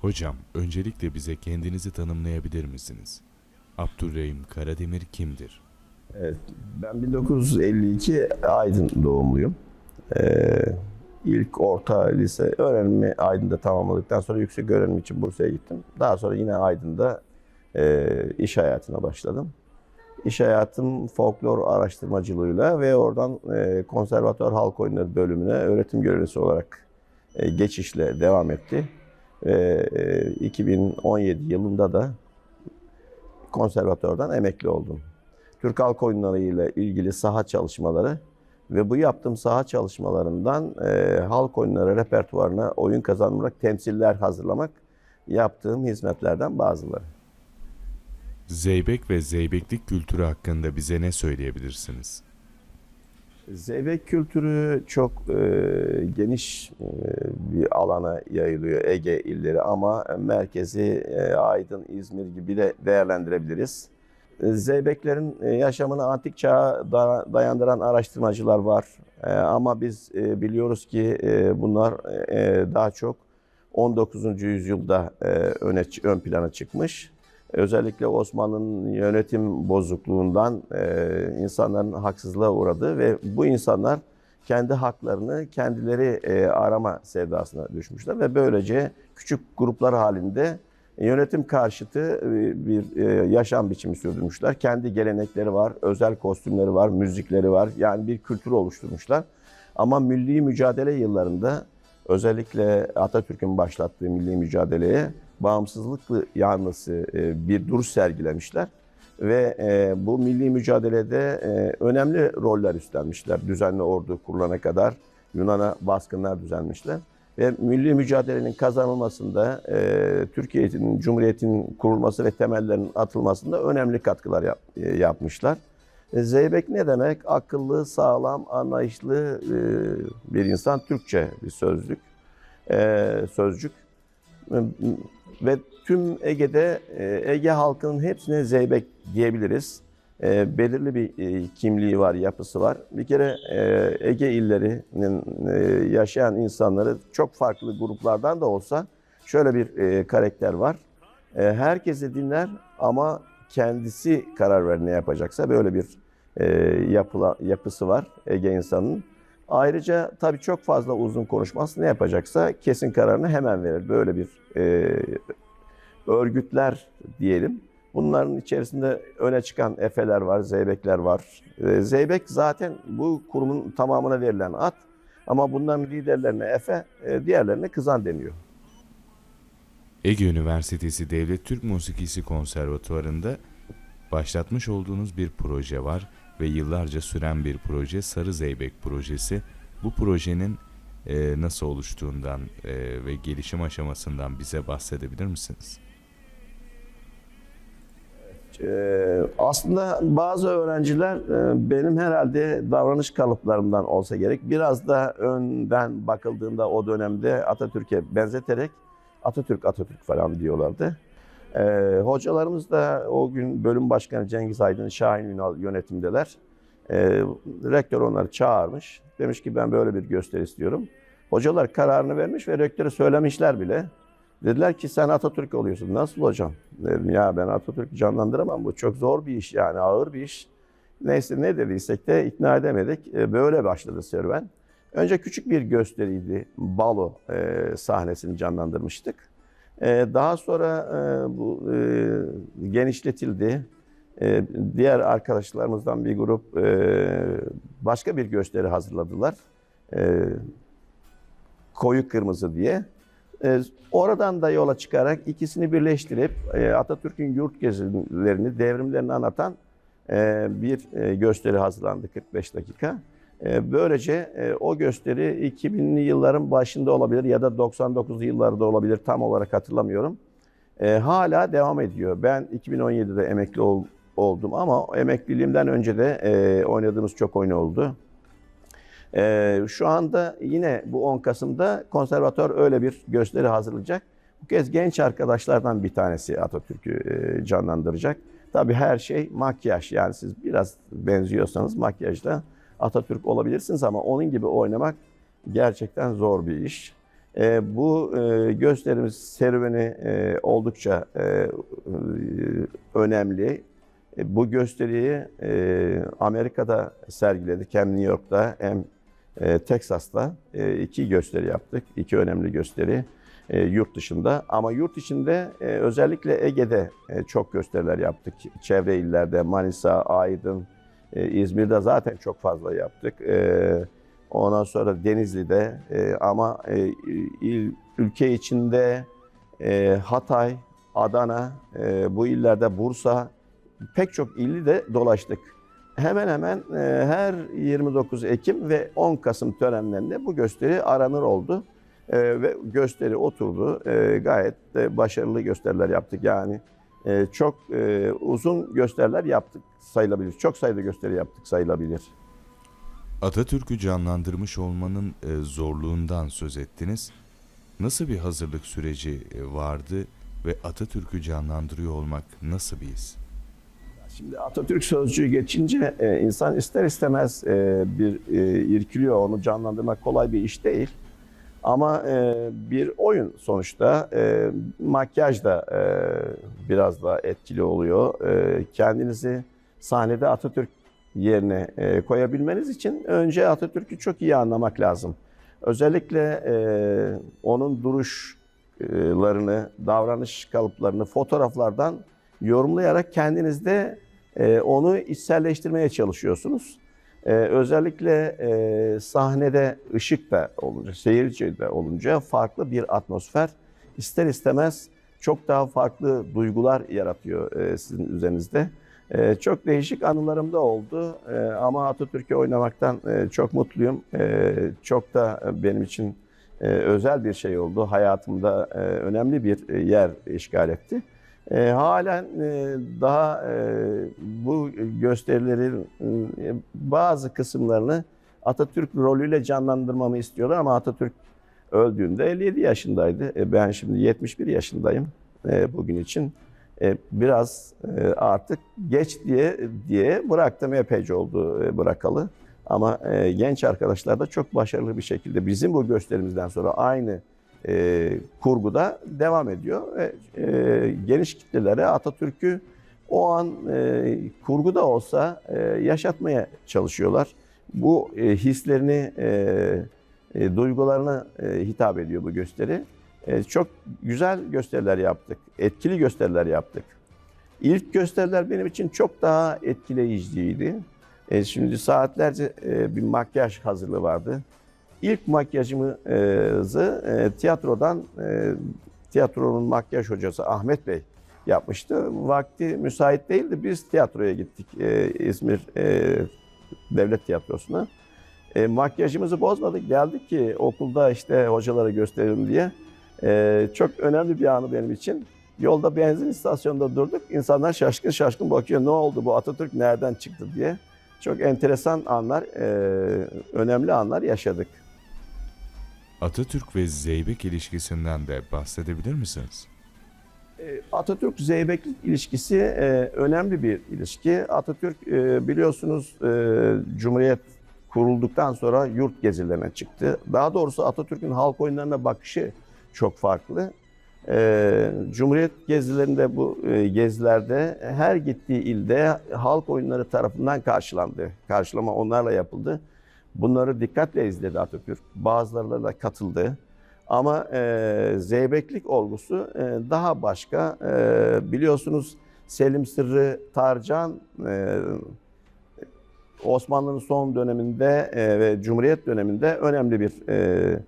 Hocam, öncelikle bize kendinizi tanımlayabilir misiniz? Abdurrahim Karademir kimdir? Evet, ben 1952 Aydın doğumluyum. Ee, ilk orta lise öğrenimi Aydın'da tamamladıktan sonra yüksek öğrenim için Bursa'ya gittim. Daha sonra yine Aydın'da e, iş hayatına başladım. İş hayatım folklor araştırmacılığıyla ve oradan e, konservatuar halk oyunları bölümüne öğretim görevlisi olarak e, geçişle devam etti. Ve e, 2017 yılında da konservatörden emekli oldum. Türk halk oyunları ile ilgili saha çalışmaları ve bu yaptığım saha çalışmalarından e, halk oyunları repertuarına oyun kazanmak, temsiller hazırlamak yaptığım hizmetlerden bazıları. Zeybek ve Zeybeklik kültürü hakkında bize ne söyleyebilirsiniz? Zeybek kültürü çok e, geniş e, bir alana yayılıyor Ege illeri ama merkezi e, Aydın, İzmir gibi de değerlendirebiliriz. Zeybeklerin e, yaşamını antik çağa da- dayandıran araştırmacılar var. E, ama biz e, biliyoruz ki bunlar daha çok 19. yüzyılda öne ön plana çıkmış. Özellikle Osmanlı'nın yönetim bozukluğundan e, insanların haksızlığa uğradığı ve bu insanlar kendi haklarını kendileri e, arama sevdasına düşmüşler ve böylece küçük gruplar halinde yönetim karşıtı e, bir e, yaşam biçimi sürdürmüşler. Kendi gelenekleri var, özel kostümleri var, müzikleri var. Yani bir kültür oluşturmuşlar. Ama milli mücadele yıllarında özellikle Atatürk'ün başlattığı milli mücadeleye bağımsızlık yanlısı e, bir duruş sergilemişler. Ve e, bu milli mücadelede e, önemli roller üstlenmişler. Düzenli ordu kurulana kadar Yunan'a baskınlar düzenlemişler. Ve milli mücadelenin kazanılmasında e, Türkiye'nin, Cumhuriyet'in kurulması ve temellerinin atılmasında önemli katkılar yap- e, yapmışlar. E, Zeybek ne demek? Akıllı, sağlam, anlayışlı e, bir insan. Türkçe bir sözlük, e, sözcük. Ve tüm Ege'de, e, Ege halkının hepsine Zeybek diyebiliriz. E, belirli bir e, kimliği var, yapısı var. Bir kere Ege illerinin yaşayan insanları çok farklı gruplardan da olsa şöyle bir karakter var. E, herkesi dinler ama kendisi karar ver ne yapacaksa böyle bir e, yapısı var Ege insanının. Ayrıca tabii çok fazla uzun konuşmaz. Ne yapacaksa kesin kararını hemen verir. Böyle bir e, örgütler diyelim. Bunların içerisinde öne çıkan efeler var, zeybekler var. E, zeybek zaten bu kurumun tamamına verilen at. Ama bunların liderlerine efe, e, diğerlerine kızan deniyor. Ege Üniversitesi Devlet Türk Musikisi Konservatuvarı'nda başlatmış olduğunuz bir proje var ve yıllarca süren bir proje Sarı Zeybek projesi. Bu projenin e, nasıl oluştuğundan e, ve gelişim aşamasından bize bahsedebilir misiniz? Ee, aslında bazı öğrenciler e, benim herhalde davranış kalıplarımdan olsa gerek biraz da önden bakıldığında o dönemde Atatürk'e benzeterek Atatürk Atatürk falan diyorlardı. Ee, hocalarımız da o gün bölüm başkanı Cengiz Aydın Şahin Ünal yönetimdeler. Ee, rektör onları çağırmış. Demiş ki ben böyle bir gösteri istiyorum. Hocalar kararını vermiş ve rektöre söylemişler bile. Dediler ki sen Atatürk oluyorsun. Nasıl hocam? Dedim ya ben Atatürk'ü canlandıramam. Bu çok zor bir iş yani ağır bir iş. Neyse ne dediysek de ikna edemedik. E, Böyle başladı serüven. Önce küçük bir gösteriydi. Balo e, sahnesini canlandırmıştık. E, daha sonra e, bu e, genişletildi. E, diğer arkadaşlarımızdan bir grup e, başka bir gösteri hazırladılar. E, koyu kırmızı diye. Oradan da yola çıkarak ikisini birleştirip Atatürk'ün yurt gezilerini, devrimlerini anlatan bir gösteri hazırlandı 45 dakika. E, böylece e, o gösteri 2000'li yılların başında olabilir ya da 99'lu yıllarda olabilir tam olarak hatırlamıyorum. E, hala devam ediyor. Ben 2017'de emekli ol- oldum ama emekliliğimden önce de e, oynadığımız çok oyun oldu. Ee, şu anda yine bu 10 Kasım'da konservatör öyle bir gösteri hazırlayacak. Bu kez genç arkadaşlardan bir tanesi Atatürk'ü e, canlandıracak. Tabii her şey makyaj. Yani siz biraz benziyorsanız makyajda Atatürk olabilirsiniz ama onun gibi oynamak gerçekten zor bir iş. E, bu e, gösterimiz serüveni e, oldukça e, e, önemli. E, bu gösteriyi e, Amerika'da sergiledik. Hem New York'ta hem e, Texas'ta e, iki gösteri yaptık. İki önemli gösteri e, yurt dışında. Ama yurt içinde e, özellikle Ege'de e, çok gösteriler yaptık. Çevre illerde Manisa, Aydın, e, İzmir'de zaten çok fazla yaptık. E, ondan sonra Denizli'de e, ama e, il, ülke içinde e, Hatay, Adana, e, bu illerde Bursa pek çok illi de dolaştık. Hemen hemen e, her 29 Ekim ve 10 Kasım törenlerinde bu gösteri aranır oldu. E, ve gösteri oturdu. E, gayet de başarılı gösteriler yaptık. Yani e, çok e, uzun gösteriler yaptık sayılabilir. Çok sayıda gösteri yaptık sayılabilir. Atatürk'ü canlandırmış olmanın e, zorluğundan söz ettiniz. Nasıl bir hazırlık süreci e, vardı ve Atatürk'ü canlandırıyor olmak nasıl bir his? Şimdi Atatürk sözcüğü geçince e, insan ister istemez e, bir e, irkiliyor. Onu canlandırmak kolay bir iş değil. Ama e, bir oyun sonuçta. E, makyaj da e, biraz daha etkili oluyor. E, kendinizi sahnede Atatürk yerine e, koyabilmeniz için önce Atatürk'ü çok iyi anlamak lazım. Özellikle e, onun duruşlarını, davranış kalıplarını fotoğraflardan yorumlayarak kendinizde e, onu içselleştirmeye çalışıyorsunuz. E, özellikle e, sahnede ışık da olunca, seyirci de olunca farklı bir atmosfer ister istemez çok daha farklı duygular yaratıyor e, sizin üzerinizde. E, çok değişik anılarım da oldu E, ama Atatürk'ü oynamaktan e, çok mutluyum. E, çok da benim için e, özel bir şey oldu. Hayatımda e, önemli bir e, yer işgal etti. E, halen e, daha e, bu gösterilerin e, bazı kısımlarını Atatürk rolüyle canlandırmamı istiyorlar ama Atatürk öldüğünde 57 yaşındaydı. E, ben şimdi 71 yaşındayım e, bugün için. E, biraz e, artık geç diye diye bıraktım epeyce oldu e, bırakalı. Ama e, genç arkadaşlar da çok başarılı bir şekilde bizim bu gösterimizden sonra aynı e, kurguda devam ediyor ve e, geniş kitlelere Atatürk'ü o an e, kurguda olsa e, yaşatmaya çalışıyorlar. Bu e, hislerini, e, e, duygularına e, hitap ediyor bu gösteri. E, çok güzel gösteriler yaptık, etkili gösteriler yaptık. İlk gösteriler benim için çok daha etkileyiciydi. E, şimdi saatlerce e, bir makyaj hazırlığı vardı. İlk makyajımızı e, tiyatrodan, e, tiyatronun makyaj hocası Ahmet Bey yapmıştı. Vakti müsait değildi. Biz tiyatroya gittik e, İzmir e, Devlet Tiyatrosu'na. E, makyajımızı bozmadık. Geldik ki okulda işte hocalara gösterelim diye. E, çok önemli bir anı benim için. Yolda benzin istasyonunda durduk. İnsanlar şaşkın şaşkın bakıyor. Ne oldu bu Atatürk nereden çıktı diye. Çok enteresan anlar, e, önemli anlar yaşadık. Atatürk ve Zeybek ilişkisinden de bahsedebilir misiniz? E, Atatürk-Zeybeklik ilişkisi e, önemli bir ilişki. Atatürk e, biliyorsunuz Cumhuriyet kurulduktan sonra yurt gezilerine çıktı. Daha doğrusu Atatürk'ün halk oyunlarına bakışı çok farklı. Cumhuriyet gezilerinde bu gezilerde her gittiği ilde halk oyunları tarafından karşılandı. Karşılama onlarla yapıldı. Bunları dikkatle izledi Atatürk. Bazılarına da katıldı. Ama e, zeybeklik olgusu e, daha başka. E, biliyorsunuz Selim Sırrı Tarcan e, Osmanlı'nın son döneminde e, ve Cumhuriyet döneminde önemli bir e,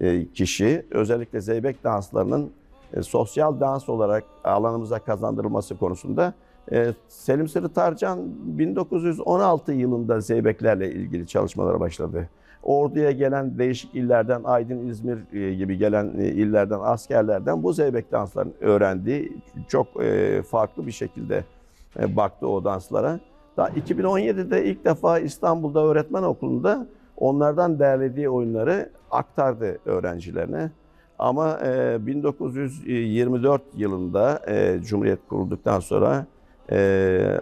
e, kişi. Özellikle zeybek danslarının e, sosyal dans olarak alanımıza kazandırılması konusunda e, Selim Sırrı Tarcan 1916 yılında zeybeklerle ilgili çalışmalara başladı. Orduya gelen değişik illerden, Aydın, İzmir e, gibi gelen e, illerden, askerlerden bu zeybek danslarını öğrendi. Çok e, farklı bir şekilde baktı o danslara. Daha 2017'de ilk defa İstanbul'da öğretmen okulunda onlardan derlediği oyunları aktardı öğrencilerine. Ama e, 1924 yılında Cumhuriyet kurulduktan sonra e,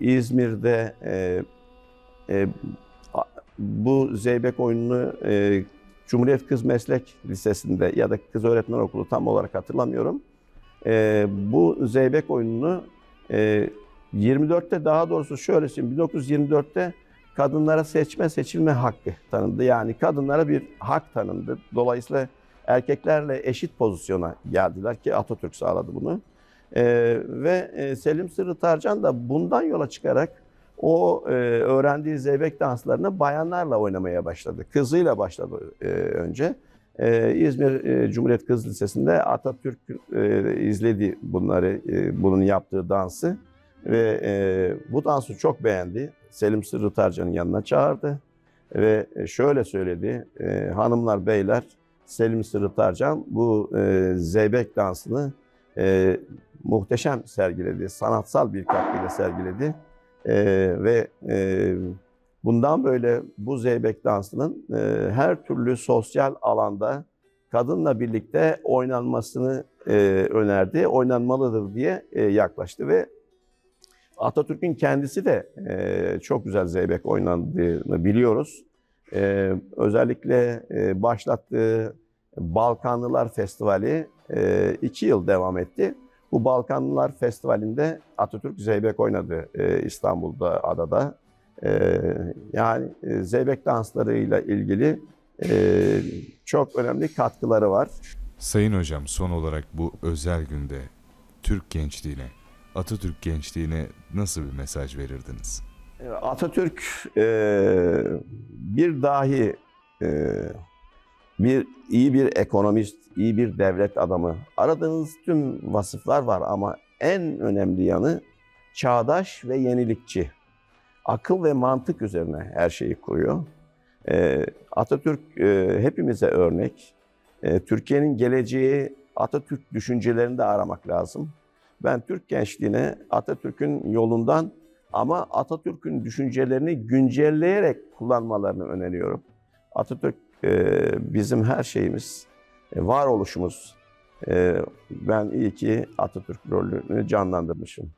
İzmir'de e, e, bu zeybek oyununu e, Cumhuriyet Kız Meslek Lisesi'nde ya da Kız Öğretmen Okulu tam olarak hatırlamıyorum. E, bu Zeybek oyununu e, 24'te daha doğrusu şöyle söyleyeyim 1924'te kadınlara seçme seçilme hakkı tanındı. Yani kadınlara bir hak tanındı. Dolayısıyla erkeklerle eşit pozisyona geldiler ki Atatürk sağladı bunu. Ee, ve e, Selim Sırrı Tarcan da bundan yola çıkarak o e, öğrendiği zeybek danslarını bayanlarla oynamaya başladı. Kızıyla başladı e, önce. E, İzmir e, Cumhuriyet Kız Lisesi'nde Atatürk e, izledi bunları, e, bunun yaptığı dansı ve e, bu dansı çok beğendi. Selim Sırrı Tarcan'ın yanına çağırdı ve e, şöyle söyledi. E, hanımlar, beyler Selim Sırrı Tarcan bu e, zeybek dansını e, muhteşem sergiledi. Sanatsal bir katkıyla sergiledi. E, ve e, bundan böyle bu zeybek dansının e, her türlü sosyal alanda kadınla birlikte oynanmasını e, önerdi. Oynanmalıdır diye e, yaklaştı ve Atatürk'ün kendisi de e, çok güzel zeybek oynandığını biliyoruz. E, özellikle e, başlattığı Balkanlılar Festivali e, iki yıl devam etti. Bu Balkanlılar Festivali'nde Atatürk Zeybek oynadı e, İstanbul'da, adada. E, yani e, Zeybek danslarıyla ilgili e, çok önemli katkıları var. Sayın hocam son olarak bu özel günde Türk gençliğine, Atatürk gençliğine nasıl bir mesaj verirdiniz? E, Atatürk e, bir dahi e, bir iyi bir ekonomist, iyi bir devlet adamı. Aradığınız tüm vasıflar var ama en önemli yanı çağdaş ve yenilikçi. Akıl ve mantık üzerine her şeyi kuruyor. E, Atatürk e, hepimize örnek. E, Türkiye'nin geleceği Atatürk düşüncelerinde aramak lazım. Ben Türk gençliğine Atatürk'ün yolundan ama Atatürk'ün düşüncelerini güncelleyerek kullanmalarını öneriyorum. Atatürk bizim her şeyimiz, e, varoluşumuz. E, ben iyi ki Atatürk rolünü canlandırmışım.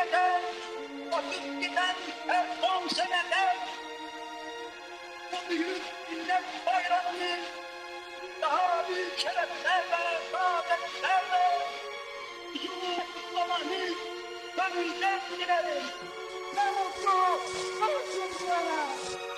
Ebediyete vakit giden her on senede bu büyük millet bayramını daha büyük şereflerle, saadetlerle huzurla kutlamanı gönülden dilerim. Ne mutlu, ne mutlu.